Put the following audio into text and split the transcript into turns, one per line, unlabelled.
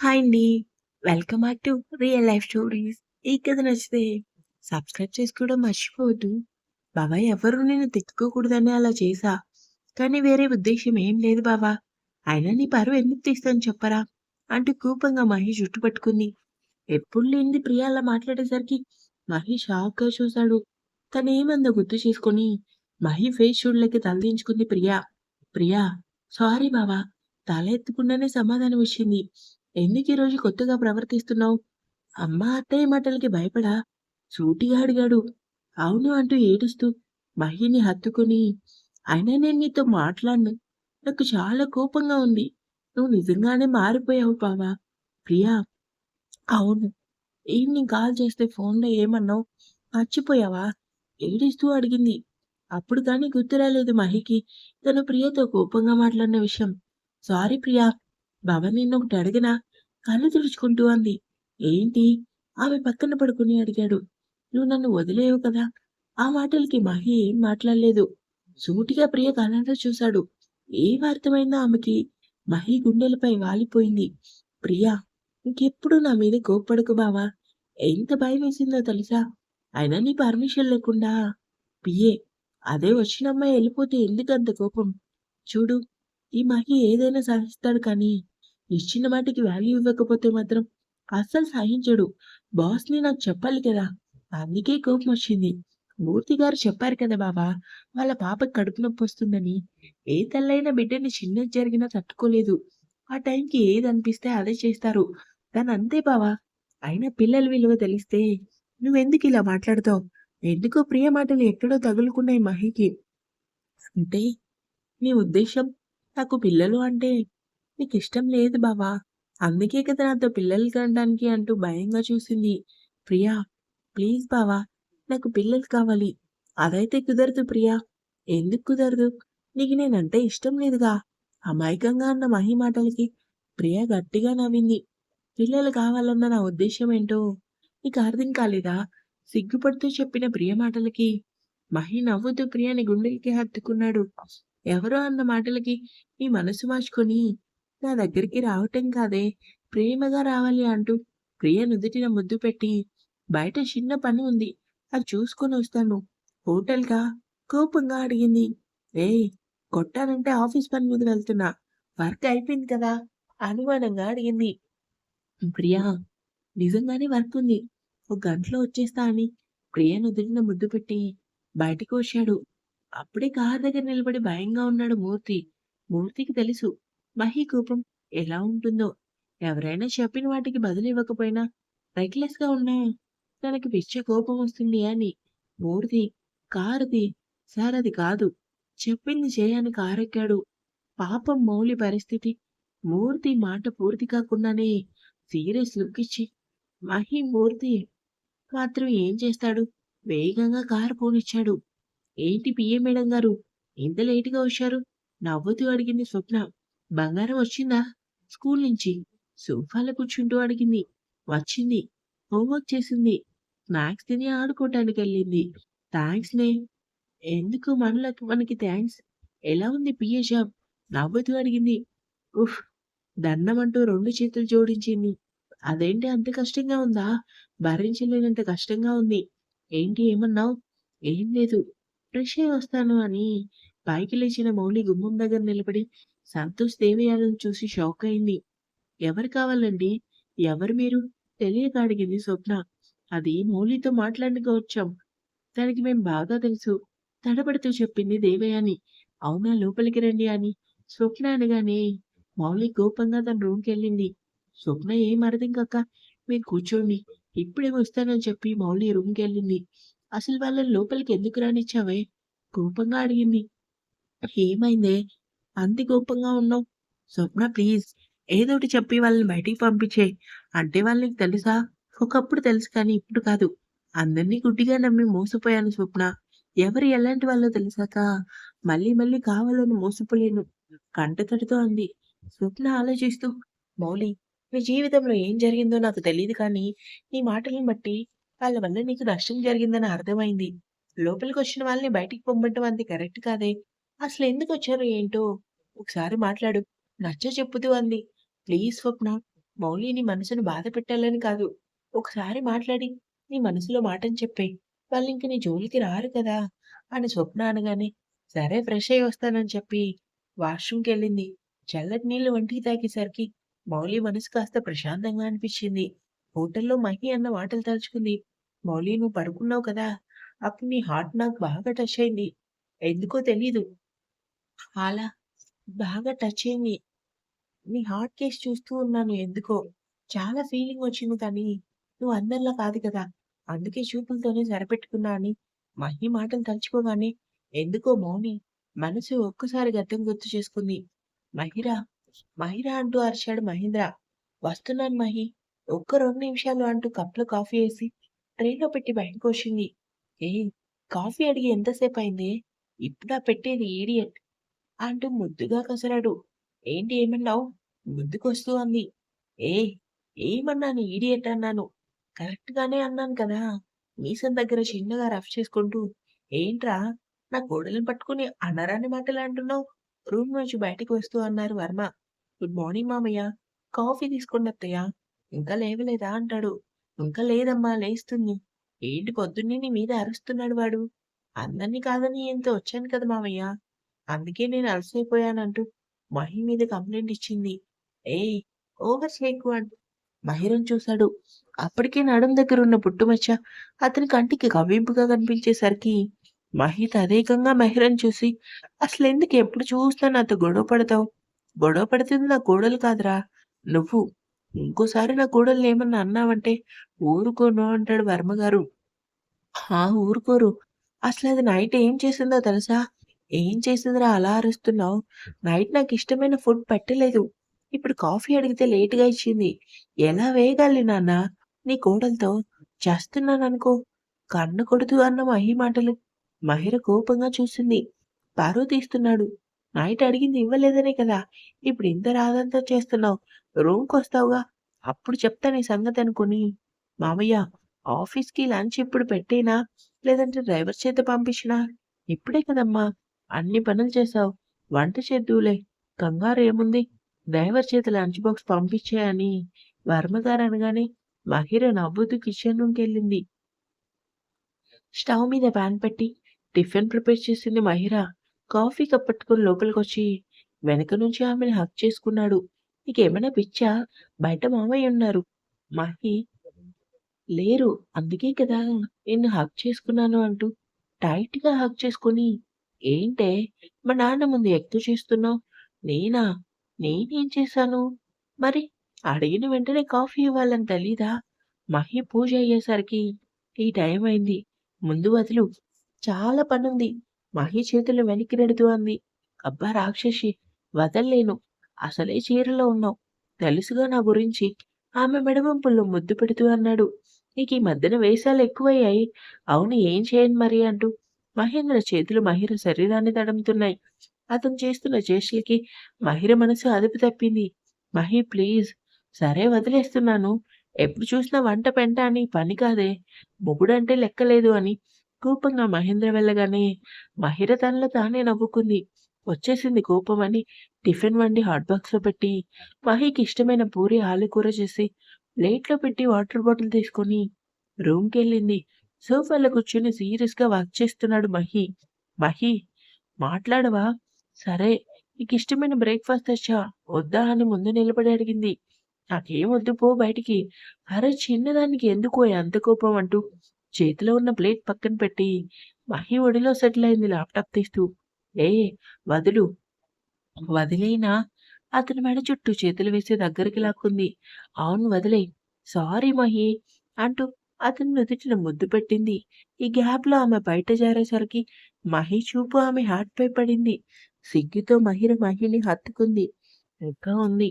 Hi అండి. Welcome back to real life stories. ఈ కథ నచ్చితే సబ్స్క్రైబ్ చేసుకోవడం మర్చిపోవద్దు. బావ ఎవరు నేను తిట్టుకోకూడదని అలా చేశా. కానీ వేరే ఉద్దేశం ఏం లేదు బావా అయినా నీ పరువు ఎందుకు తీస్తాను చెప్పరా? అంటూ కూపంగా మహేష్ జుట్టు పట్టుకుంది. ఎప్పుడు లేనిది ప్రియా అలా మాట్లాడేసరికి మహి షాక్‌గా చూశాడు. తనేమందో గుర్తు చేసుకొని మహి ఫేస్ చూడలేక తలదించుకుంది ప్రియా ప్రియా సారీ బావా తల ఎత్తుకుండానే సమాధానం వచ్చింది ఎందుకు ఈరోజు కొత్తగా ప్రవర్తిస్తున్నావు? అమ్మ, అత్తయ్య మాటలకి భయపడా? సూటిగా అడిగాడు. అవును అంటూ ఏడుస్తూ మహిని హత్తుకుని అయినా నేను నీతో మాట్లాడను. నాకు చాలా కోపంగా ఉంది. నువ్వు నిజంగానే మారిపోయావు బావా. ప్రియా అవును. ఈవినింగ్ కాల్ చేస్తే ఫోన్‌లో ఏమన్నావు? మర్చిపోయావా? ఏడుస్తూ అడిగింది. అప్పుడు కానీ గుర్తు రాలేదు మహికి తను ప్రియతో కోపంగా మాట్లాడిన విషయం. సారీ ప్రియా. బావ నిన్నొకటి అడిగినా కళ్ళు తుడుచుకుంటూ అంది. ఏంటి? ఆమె పక్కన పడుకుని అడిగాడు. నువ్వు నన్ను వదిలేవు కదా? ఆ మాటలకి మహి ఏం మాట్లాడలేదు. సూటిగా ప్రియ కళ్ళలో చూశాడు. ఏం అర్థమైందో ఆమెకి. మహి గుండెలపై వాలిపోయింది. ప్రియా ఇంకెప్పుడు నా మీద కోప్పడకు బావా. ఎంత భయం వేసిందో తెలుసా? అయినా నీ పర్మిషన్ లేకుండా పియే అదే వచ్చిన అమ్మాయి వెళ్ళిపోతే ఎందుకంత కోపం? చూడు ఈ మహి ఏదైనా సహిస్తాడు కానీ ఇచ్చిన మాటకి వాల్యూ ఇవ్వకపోతే మాత్రం అస్సలు సహించడు. బాస్‌ని నాకు చెప్పాలి కదా! అందుకే కోపం వచ్చింది. మూర్తి గారు చెప్పారు కదా బావా! వాళ్ళ పాపకి కడుపు నొప్పి వస్తుందని ఏ తల్లైన బిడ్డని చిన్నది జరిగినా తట్టుకోలేదు. ఆ టైంకి ఏది అనిపిస్తే అదే చేస్తారు. తనంతే బావా. అయినా పిల్లల విలువ తెలిస్తే నువ్వెందుకు ఇలా మాట్లాడతావు? ఎందుకో ప్రియ మాటలు ఎక్కడో తగులుకున్నాయి మహికి. అంటే నీ ఉద్దేశం నాకు పిల్లలు అంటే నీకు ఇష్టం లేదు బావా. అందుకే కదా నాతో పిల్లలు కనడానికి అంటూ భయంగా చూసింది. ప్రియా ప్లీజ్ బావా నాకు పిల్లలు కావాలి. అదైతే కుదరదు ప్రియా. ఎందుకు కుదరదు? నీకు నేనంటే ఇష్టం లేదుగా. అమాయకంగా అన్న మహి మాటలకి ప్రియ గట్టిగా నవ్వింది. పిల్లలు కావాలన్న నా ఉద్దేశం ఏంటో నీకు అర్థం కాలేదా? సిగ్గుపడుతూ చెప్పిన ప్రియ మాటలకి మహి నవ్వుతూ ప్రియని గుండెలకి హత్తుకున్నాడు. ఎవరో అన్న మాటలకి నీ మనసు మార్చుకొని నా దగ్గరికి రావటం కాదే ప్రేమగా రావాలి అంటూ ప్రియ నుదుటిన ముద్దు పెట్టి బయట చిన్న పని ఉంది. అది చూసుకొని వస్తాను. హోటల్గా కోపంగా అడిగింది. ఏయ్ కొట్టానంటే ఆఫీస్ పని మీద వెళ్తున్నా. వర్క్ అయిపోయింది కదా! అనుమానంగా అడిగింది. ప్రియా నిజంగానే వర్క్ ఉంది. ఒక గంటలో వచ్చేస్తా అని ప్రియ నుదుటిన ముద్దు పెట్టి బయటికి వచ్చాడు. అప్పుడే కారు దగ్గర నిలబడి భయంగా ఉన్నాడు మూర్తి. మూర్తికి తెలుసు మహి కోపం ఎలా ఉంటుందో. ఎవరైనా చెప్పిన వాటికి బదులివ్వకపోయినా రెక్లెస్‌గా ఉన్నా తనకి పిచ్చే కోపం వస్తుంది అని. మూర్తి కారుది సార్ అది కాదు. చెప్పింది చేయని కారెక్కాడు. పాపం మౌలి పరిస్థితి. మూర్తి మాట పూర్తి కాకుండానే సీరియస్ లుక్ ఇచ్చి మహి మూర్తి మాత్రం ఏం చేస్తాడు? వేగంగా కారు పోనిచ్చాడు. ఏంటి పిఏ మేడం గారు ఇంత లేటుగా వచ్చారు? నవ్వుతూ అడిగింది స్వప్న. బంగారం వచ్చిందా? స్కూల్ నుంచి. సోఫాలో కూర్చుంటూ అడిగింది. వచ్చింది. హోంవర్క్ చేసింది. స్నాక్స్ తిని ఆడుకోవటానికి ఆడుకోవటానికెళ్ళింది. థాంక్స్‌నే. ఎందుకు మనలకి మనకి థ్యాంక్స్ ఎలా ఉంది పిఏ జాబ్? నవ్వుతూ అడిగింది. ఉఫ్! దండం అంటూ రెండు చేతులు జోడించింది. అదేంటి అంత కష్టంగా ఉందా? భరించలేనంత కష్టంగా ఉంది. ఏంటి ఏమన్నావు? ఏం లేదు. ఫ్రెష్ అయ్యి వస్తాను అని పైకి లేచిన మౌలి గుమ్మం దగ్గర నిలబడి సంతోష్ దేవయాని చూసి షాక్ అయింది. ఎవరు కావాలండి? ఎవరు మీరు? తెలియక అడిగింది స్వప్న. అది మౌలితో మాట్లాడడానికి వచ్చాం. తనకి మేం బాగా తెలుసు. తడబడుతూ చెప్పింది దేవయాని. అవునా లోపలికి రండి అని స్వప్న అనగానే మౌలి కోపంగా తన రూమ్కి వెళ్ళింది స్వప్న ఏం అర్థం కాక మీరు కూర్చోండి. ఇప్పుడే వస్తానని చెప్పి మౌలి రూమ్‌కెళ్ళింది. అసలు వాళ్ళని లోపలికి ఎందుకు రానిచ్చావే? కోపంగా అడిగింది. ఏమైందే? అంది కోపంగా ఉన్నావు? స్వప్న ప్లీజ్ ఏదోటి చెప్పి వాళ్ళని బయటికి పంపించే అంటే వాళ్ళకి తెలుసా? ఒకప్పుడు తెలుసు కానీ ఇప్పుడు కాదు. అందరిని గుడ్డిగా నమ్మి మోసపోయాను స్వప్న. ఎవరు ఎలాంటి వాళ్ళో తెలిసాక మళ్ళీ మళ్ళీ కావాలని మోసపోలేను. కంటతడితో అంది. స్వప్న ఆలోచిస్తూ మౌలి నీ జీవితంలో ఏం జరిగిందో నాకు తెలియదు కానీ నీ మాటలను బట్టి వాళ్ళ వల్ల నీకు నష్టం జరిగిందని అర్థమైంది. లోపలికి వచ్చిన వాళ్ళని బయటికి పంపడం అంది కరెక్ట్ కాదే. అసలు ఎందుకు వచ్చారు ఏంటో ఒకసారి మాట్లాడు. నచ్చ చెప్పుతూ అంది. ప్లీజ్ స్వప్న మౌలి నీ మనసును బాధ పెట్టాలని కాదు. ఒకసారి మాట్లాడి నీ మనసులో మాటని చెప్పేయి. ఇంక నీ జోలికి రారు కదా! అని స్వప్న అనగానే, సరే ఫ్రెష్ అయ్యి వస్తానని చెప్పి వాష్‌రూమ్‌కెళ్ళింది. చల్లటి నీళ్ళు వంటికి తాకేసరికి మౌలి మనసు కాస్త ప్రశాంతంగా అనిపించింది. హోటల్‌లో మహి అన్న మాటలు తలుచుకుంది. మౌలి నువ్వు పడుకున్నావు కదా! అప్పుడు నీ హార్ట్ నాకు బాగా టచ్ అయింది. ఎందుకో తెలీదు. అలా బాగా టచ్ అయింది. నీ హార్ట్ కేస్ చూస్తూ ఉన్నాను ఎందుకో. చాలా ఫీలింగ్ వచ్చింది కానీ, నువ్వు అందరిలా కాదు కదా! అందుకే చూపులతోనే సరిపెట్టుకున్నా అని మహి మాటలు తలుచుకోగానే ఎందుకో మౌని మనసు ఒక్కసారి గతం గుర్తు చేసుకుంది. మహిరా, మహిరా అంటూ అరిచాడు మహేంద్ర. వస్తున్నాను మహి. ఒక్క రెండు నిమిషాలు అంటూ కప్‌లో కాఫీ వేసి ట్రైలో పెట్టి బయటకొచ్చింది. ఏ కాఫీ అడిగి ఎంతసేపు అయింది ఇప్పుడా పెట్టేది ఈడియట్! అంటూ ముద్దుగా కసరాడు ఏంటి ఏమన్నావు? ముద్దుకొస్తూ అంది. ఏ ఏమన్నాను ఈడియట్ అన్నాను. కరెక్ట్ గానే అన్నాను కదా! మీసం దగ్గర చిన్నగా రఫ్ చేసుకుంటూ ఏంట్రా నా కోడలిని పట్టుకుని అనరాని మాటలు అంటున్నావు? రూమ్ నుంచి బయటికి వస్తూ అన్నారు వర్మ. గుడ్ మార్నింగ్ మామయ్య. కాఫీ తీసుకోండి అత్తయ్య. ఇంకా లేవలేదా అంటాడు. ఇంకా లేదమ్మా లేస్తుంది. ఏంటి పొద్దున్నే నీ మీద అరుస్తున్నాడు వాడు. అందరిని కాదని ఈయనతో వచ్చాను కదా మామయ్య. అందుకే నేను అలసైపోయానంటూ మహి మీద కంప్లైంట్ ఇచ్చింది. ఏయ్! ఓవర్ షేక్ అంటూ మహిరం చూశాడు. అప్పటికే నడుం దగ్గర ఉన్న పుట్టుమచ్చ అతని కంటికి కవ్వింపుగా కనిపించేసరికి మహి తదేకంగా మహిరను చూసి అసలు ఎందుకు ఎప్పుడు చూస్తా నాతో గొడవ పడతావు? గొడవ పడుతుంది నా కోడలు కాదురా! నువ్వు. ఇంకోసారి నా కోడలు ఏమన్నా అన్నావంటే ఊరుకోను అంటాడు వర్మగారు. ఆ! ఊరుకోరు. అసలు అది నైట్ ఏం చేసిందో తెలుసా? ఏం చేసిందిరా అలా అరుస్తున్నావు? నైట్ నాకు ఇష్టమైన ఫుడ్ పెట్టలేదు. ఇప్పుడు కాఫీ అడిగితే లేటుగా ఇచ్చింది. ఎలా వేయగాలి నాన్న నీ కోడలతో చేస్తున్నాననుకో కన్ను కొడుతూ అన్న మహి మాటలు మహిర కోపంగా చూసింది. పరువు తీస్తున్నాడు. నైట్ అడిగింది ఇవ్వలేదనే కదా! ఇప్పుడు ఇంత రాదంతా చేస్తున్నావు. రూమ్‌కొస్తావుగా అప్పుడు చెప్తా నీ సంగతి అనుకుని మామయ్య ఆఫీస్‌కి లంచ్ ఇప్పుడు పెట్టేనా? లేదంటే డ్రైవర్ చేత పంపించినా ఇప్పుడే కదమ్మా అన్ని పనులు చేశావు. వంట చేద్దువులే. కంగారేముంది? డ్రైవర్ చేతి లంచ్ బాక్స్ పంపించేయని వర్మగారు అనగానే మహిర నవ్వుతూ కిచెన్ రూమ్‌కెళ్ళింది. స్టవ్ మీద ప్యాన్ పెట్టి టిఫిన్ ప్రిపేర్ చేసింది మహిర. కాఫీ కప్పట్టుకుని లోపలికొచ్చి వెనక నుంచి ఆమెను హక్ చేసుకున్నాడు. నీకేమైనా పిచ్చా? బయట మామయ్య ఉన్నారు. మహి లేరు. అందుకే కదా నిన్ను హక్ చేసుకున్నాను అంటూ టైట్‌గా హక్ చేసుకొని ఏంటే మా నాన్న ముందు ఎక్తు చేస్తున్నావు? నేనా? నేనేం చేశాను? మరి అడిగిన వెంటనే కాఫీ ఇవ్వాలని తెలీదా? మహి పూజ అయ్యేసరికి ఈ టైం అయింది. ముందు వదులు. చాలా పనుంది. మహి చేతులు వెనక్కి నెడుతూ అంది. అబ్బా రాక్షసి! వదల్లేను. అసలే చీరలో ఉన్నావు. తెలుసుగా నా గురించి. ఆమె మెడవంపుల్లో ముద్దు పెడుతూ అన్నాడు. నీకు ఈ మధ్యన వేషాలు ఎక్కువయ్యాయి. అవును ఏం చేయను మరి అంటూ మహేంద్ర చేతులు మహిర శరీరాన్ని తడుముతున్నాయి. అతను చేస్తున్న చేష్టలకి మహిర మనసు అదుపు తప్పింది. మహి ప్లీజ్. సరే వదిలేస్తున్నాను. ఎప్పుడు చూసినా వంట పెంట అని పని కాదే. మొగుడంటే లెక్కలేదు అని కోపంగా మహేంద్ర వెళ్ళగానే మహిర తనలో తానే నవ్వుకుంది. వచ్చేసింది కోపం అని టిఫిన్ వండి హాట్ బాక్స్‌లో పెట్టి మహికి ఇష్టమైన పూరి ఆలు కూర చేసి ప్లేట్‌లో పెట్టి వాటర్ బాటిల్ తీసుకొని రూమ్కి వెళ్ళింది సోఫాలో కూర్చొని సీరియస్‌గా వర్క్ చేస్తున్నాడు మహి. మహి మాట్లాడవా? సరే నీకు ఇష్టమైన బ్రేక్‌ఫాస్ట్ తెచ్చా. వద్దా అని ముందు నిలబడి అడిగింది. నాకేం వద్దు పో బయటికి. అరే చిన్నదానికి ఎందుకో అంత కోపం అంటూ చేతిలో ఉన్న ప్లేట్ పక్కన పెట్టి మహి ఒడిలో సెటిల్ అయింది ల్యాప్‌టాప్ తీస్తూ. ఏయ్! వదులు. వదిలేనా అతని మెడ చుట్టూ చేతులు వేసి దగ్గరికి లాక్కుంది. అవును వదిలేయ్. సారీ మహి అంటూ అతను నుదుటిన ముద్దు పెట్టింది. ఈ గ్యాప్‌లో ఆమె బయట జారేసరికి మహి చూపు ఆమె హార్ట్‌పై పడింది. సిగ్గుతో మహిర మహిని హత్తుకుంది. ఇంకా ఉంది.